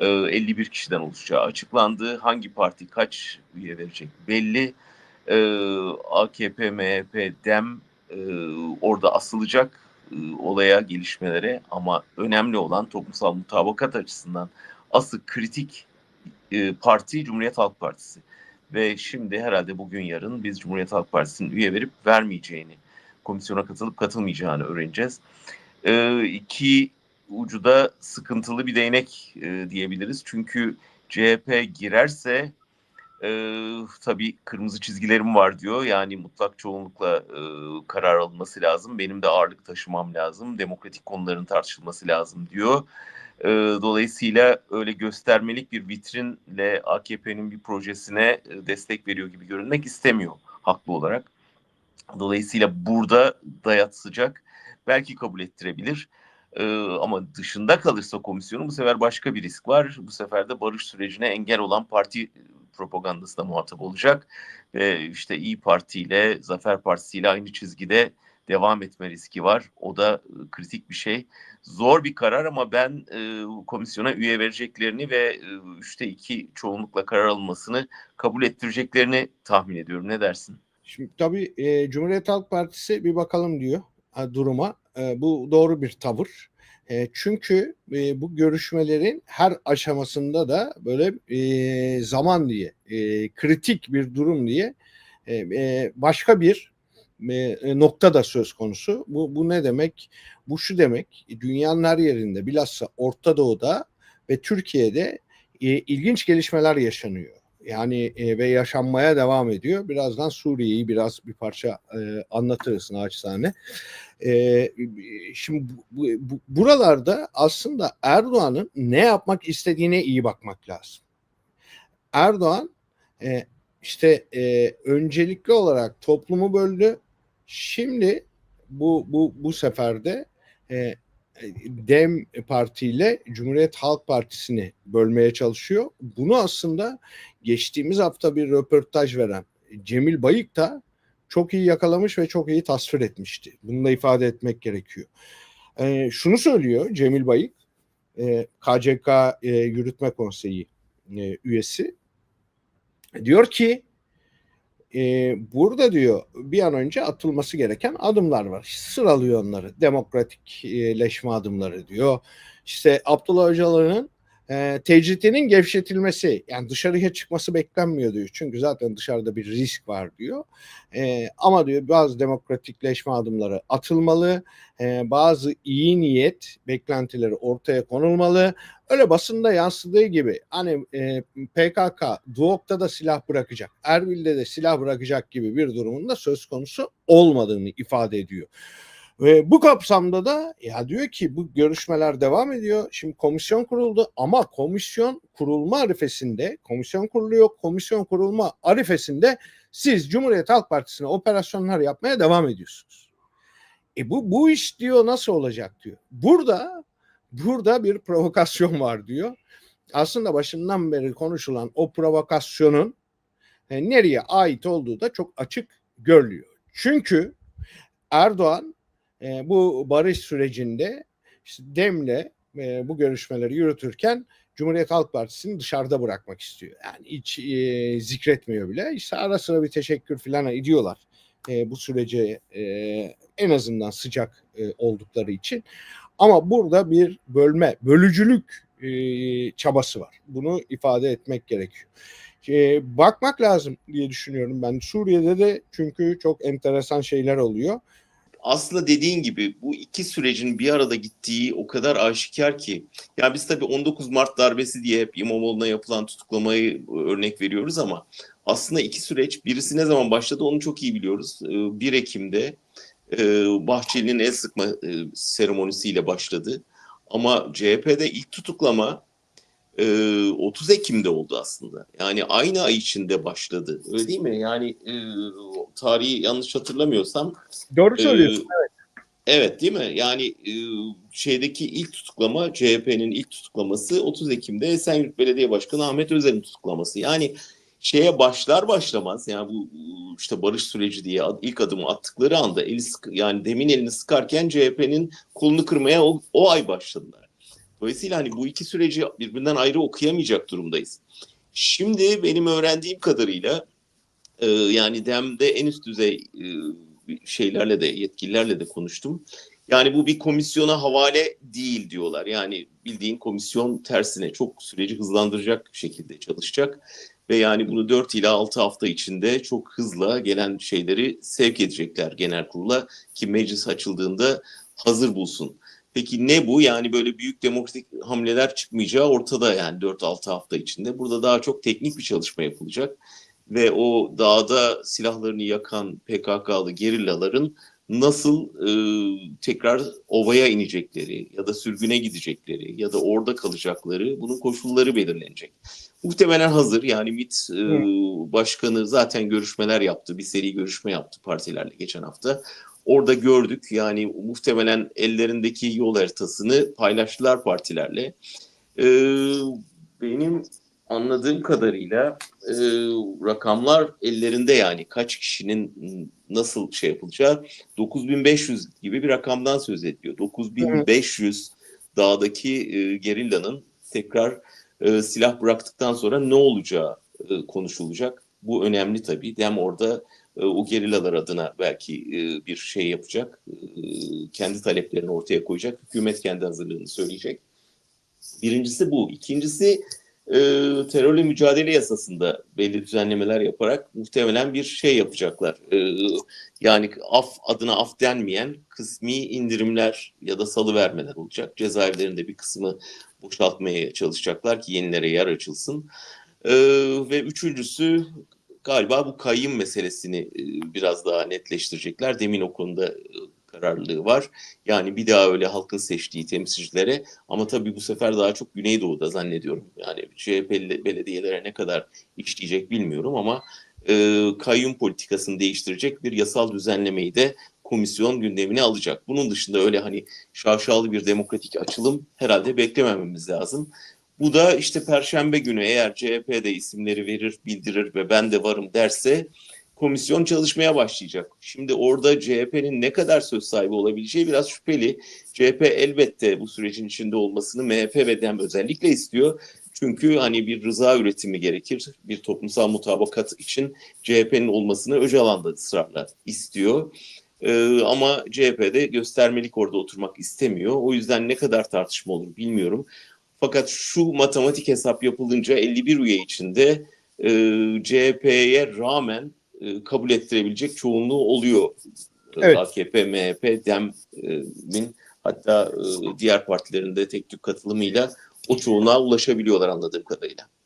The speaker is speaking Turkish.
e, 51 kişiden oluşacağı açıklandı. Hangi parti kaç üye verecek belli. E, AKP, MHP, DEM e, orada asılacak e, olaya, gelişmelere ama önemli olan toplumsal mutabakat açısından asıl kritik e, parti Cumhuriyet Halk Partisi. Ve şimdi herhalde bugün yarın biz Cumhuriyet Halk Partisi'nin üye verip vermeyeceğini, komisyona katılıp katılmayacağını öğreneceğiz. E, iki ucuda sıkıntılı bir değnek e, diyebiliriz. Çünkü CHP girerse e, tabii kırmızı çizgilerim var diyor. Yani mutlak çoğunlukla e, karar alınması lazım. Benim de ağırlık taşımam lazım. Demokratik konuların tartışılması lazım diyor. E, dolayısıyla öyle göstermelik bir vitrinle AKP'nin bir projesine e, destek veriyor gibi görünmek istemiyor haklı olarak. Dolayısıyla burada dayat sıcak belki kabul ettirebilir. Ee, ama dışında kalırsa komisyonun bu sefer başka bir risk var. Bu sefer de barış sürecine engel olan parti propagandasına muhatap olacak. Ve işte İyi Parti ile Zafer Partisi ile aynı çizgide devam etme riski var. O da e, kritik bir şey. Zor bir karar ama ben e, komisyona üye vereceklerini ve e, üçte iki çoğunlukla karar alınmasını kabul ettireceklerini tahmin ediyorum. Ne dersin? Şimdi tabii e, Cumhuriyet Halk Partisi bir bakalım diyor duruma. E, bu doğru bir tavır. E, çünkü e, bu görüşmelerin her aşamasında da böyle zaman diye, kritik bir durum diye başka bir nokta da söz konusu. Bu, bu ne demek? Bu şu demek, dünyanın her yerinde bilhassa Orta Doğu'da ve Türkiye'de ilginç gelişmeler yaşanıyor. Yani e, ve yaşanmaya devam ediyor. Birazdan Suriye'yi biraz bir parça e, anlatırız naçizane. E, şimdi bu, bu, buralarda aslında Erdoğan'ın ne yapmak istediğine iyi bakmak lazım. Erdoğan e, işte e, öncelikli olarak toplumu böldü. Şimdi bu bu bu seferde e, Dem Parti ile Cumhuriyet Halk Partisi'ni bölmeye çalışıyor. Bunu aslında geçtiğimiz hafta bir röportaj veren Cemil Bayık da çok iyi yakalamış ve çok iyi tasvir etmişti. Bunu da ifade etmek gerekiyor. E, şunu söylüyor Cemil Bayık, e, KCK e, Yürütme Konseyi e, üyesi. Diyor ki e, burada diyor bir an önce atılması gereken adımlar var. Sıralıyor onları. Demokratikleşme adımları diyor. İşte Abdullah Öcalan'ın e, tecritinin gevşetilmesi yani dışarıya çıkması beklenmiyor diyor. Çünkü zaten dışarıda bir risk var diyor. E, ama diyor bazı demokratikleşme adımları atılmalı. E, bazı iyi niyet beklentileri ortaya konulmalı. Öyle basında yansıdığı gibi hani e, PKK Duok'ta da silah bırakacak, Erbil'de de silah bırakacak gibi bir durumun da söz konusu olmadığını ifade ediyor. Ve bu kapsamda da ya diyor ki bu görüşmeler devam ediyor. Şimdi komisyon kuruldu ama komisyon kurulma arifesinde, komisyon kuruluyor, komisyon kurulma arifesinde siz Cumhuriyet Halk Partisi'ne operasyonlar yapmaya devam ediyorsunuz. E bu bu iş diyor nasıl olacak diyor. Burada burada bir provokasyon var diyor. Aslında başından beri konuşulan o provokasyonun e, nereye ait olduğu da çok açık görülüyor. Çünkü Erdoğan e, bu barış sürecinde işte Dem'le e, bu görüşmeleri yürütürken Cumhuriyet Halk Partisi'ni dışarıda bırakmak istiyor. Yani hiç e, zikretmiyor bile. İşte ara sıra bir teşekkür falan ediyorlar. E, bu sürece e, en azından sıcak e, oldukları için. Ama burada bir bölme, bölücülük e, çabası var. Bunu ifade etmek gerekiyor. E, bakmak lazım diye düşünüyorum ben. Suriye'de de çünkü çok enteresan şeyler oluyor aslında dediğin gibi bu iki sürecin bir arada gittiği o kadar aşikar ki. Ya biz tabii 19 Mart darbesi diye hep İmamoğlu'na yapılan tutuklamayı örnek veriyoruz ama aslında iki süreç birisi ne zaman başladı onu çok iyi biliyoruz. 1 Ekim'de Bahçeli'nin el sıkma seremonisiyle başladı. Ama CHP'de ilk tutuklama 30 Ekim'de oldu aslında. Yani aynı ay içinde başladı. Öyle değil mi? Yani e, tarihi yanlış hatırlamıyorsam. Doğru söylüyorsun. E, evet. Evet değil mi? Yani e, şeydeki ilk tutuklama CHP'nin ilk tutuklaması 30 Ekim'de Esenyurt Belediye Başkanı Ahmet Özel'in tutuklaması. Yani şeye başlar başlamaz yani bu işte barış süreci diye ilk adımı attıkları anda eli sık, yani demin elini sıkarken CHP'nin kolunu kırmaya o, o ay başladılar. Dolayısıyla hani bu iki süreci birbirinden ayrı okuyamayacak durumdayız. Şimdi benim öğrendiğim kadarıyla e, yani DEM'de en üst düzey e, şeylerle de yetkililerle de konuştum. Yani bu bir komisyona havale değil diyorlar. Yani bildiğin komisyon tersine çok süreci hızlandıracak şekilde çalışacak. Ve yani bunu 4 ila 6 hafta içinde çok hızla gelen şeyleri sevk edecekler genel kurula ki meclis açıldığında hazır bulsun. Peki ne bu? Yani böyle büyük demokratik hamleler çıkmayacağı ortada yani 4-6 hafta içinde. Burada daha çok teknik bir çalışma yapılacak. Ve o dağda silahlarını yakan PKK'lı gerillaların nasıl e, tekrar ovaya inecekleri ya da sürgüne gidecekleri ya da orada kalacakları bunun koşulları belirlenecek. Muhtemelen hazır yani MİT e, başkanı zaten görüşmeler yaptı bir seri görüşme yaptı partilerle geçen hafta. Orada gördük yani muhtemelen ellerindeki yol haritasını paylaştılar partilerle. E, benim anladığım kadarıyla e, rakamlar ellerinde yani kaç kişinin nasıl şey yapılacağı 9500 gibi bir rakamdan söz ediyor. 9500 dağdaki e, gerillanın tekrar e, silah bıraktıktan sonra ne olacağı e, konuşulacak. Bu önemli tabii. Dem orada o gerillalar adına belki e, bir şey yapacak. E, kendi taleplerini ortaya koyacak. Hükümet kendi hazırlığını söyleyecek. Birincisi bu. İkincisi e, terörle mücadele yasasında belli düzenlemeler yaparak muhtemelen bir şey yapacaklar. Yani af adına af denmeyen kısmi indirimler ya da salı vermeler olacak. Cezaevlerinde bir kısmı boşaltmaya çalışacaklar ki yenilere yer açılsın. E, ve üçüncüsü galiba bu kayyım meselesini e, biraz daha netleştirecekler. Demin o konuda e, kararlılığı var. Yani bir daha öyle halkın seçtiği temsilcilere ama tabii bu sefer daha çok Güneydoğu'da zannediyorum. Yani CHP belediyelere ne kadar işleyecek bilmiyorum ama e, kayyum politikasını değiştirecek bir yasal düzenlemeyi de komisyon gündemine alacak. Bunun dışında öyle hani şaşalı bir demokratik açılım herhalde beklemememiz lazım. Bu da işte Perşembe günü eğer CHP de isimleri verir, bildirir ve ben de varım derse komisyon çalışmaya başlayacak. Şimdi orada CHP'nin ne kadar söz sahibi olabileceği biraz şüpheli. CHP elbette bu sürecin içinde olmasını MHP ve DEM özellikle istiyor. Çünkü hani bir rıza üretimi gerekir. Bir toplumsal mutabakat için CHP'nin olmasını Öcalan da ısrarla istiyor. Ee, ama CHP'de göstermelik orada oturmak istemiyor. O yüzden ne kadar tartışma olur bilmiyorum. Fakat şu matematik hesap yapılınca 51 üye içinde e, CHP'ye rağmen e, kabul ettirebilecek çoğunluğu oluyor. Evet. AKP, MHP, DEM'in hatta e, diğer partilerin de tek tük katılımıyla o çoğunluğa ulaşabiliyorlar anladığım kadarıyla.